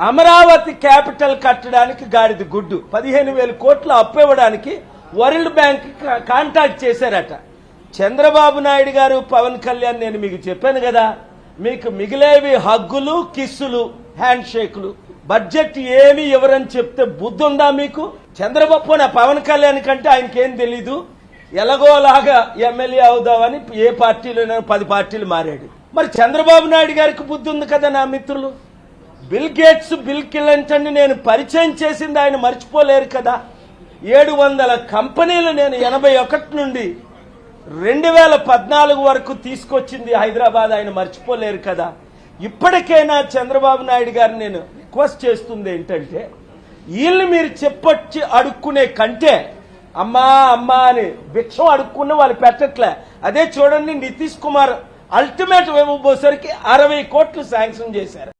Amaravati capital కట్టడానికి గాడిద గుడ్డు. పదిహేను వేల కోట్లు అప్పు ఇవ్వడానికి వరల్డ్ బ్యాంక్ కా- కాంటాక్ట్ చేశారట. చంద్రబాబు నాయుడు గారు పవన్ కళ్యాణ్ నేను మీకు చెప్పాను కదా మీకు మిగిలేవి హగ్గులు కిస్సులు హ్యాండ్ షేక్లు బడ్జెట్ ఏమి ఇవ్వరని చెప్తే బుద్ధి ఉందా మీకు? చంద్రబాబు నా పవన్ కళ్యాణ్ కంటే ఆయనకేం తెలీదు? ఎలాగోలాగా ఎమ్మెల్యే అవుదామని ఏ పార్టీలో పది పార్టీలు మారాడు. మరి చంద్రబాబు నాయుడు గారికి బుద్ధి ఉంది కదా నా మిత్రులు? బిల్ గేట్స్ బిల్ క్లింటన్ నేను పరిచయం చేసింది ఆయన మర్చిపోలేరు కదా. ఏడు వందల కంపెనీలు నేను ఎనభై ఒకటి నుండి రెండు వేల పద్నాలుగు వరకు తీసుకొచ్చింది హైదరాబాద్ ఆయన మర్చిపోలేరు కదా. ఇప్పటికైనా చంద్రబాబు నాయుడు గారిని నేను రిక్వెస్ట్ చేస్తుంది ఏంటంటే వీళ్ళు మీరు చెప్పొచ్చి అడుక్కునే కంటే అమ్మా అమ్మా అని భిక్షం అడుక్కున్న వాళ్ళు పెట్టట్లే. అదే చూడండి నితీష్ కుమార్ అల్టిమేట్ ఇవ్వబోసరికి అరవై కోట్లు శాంక్షన్ చేశారు.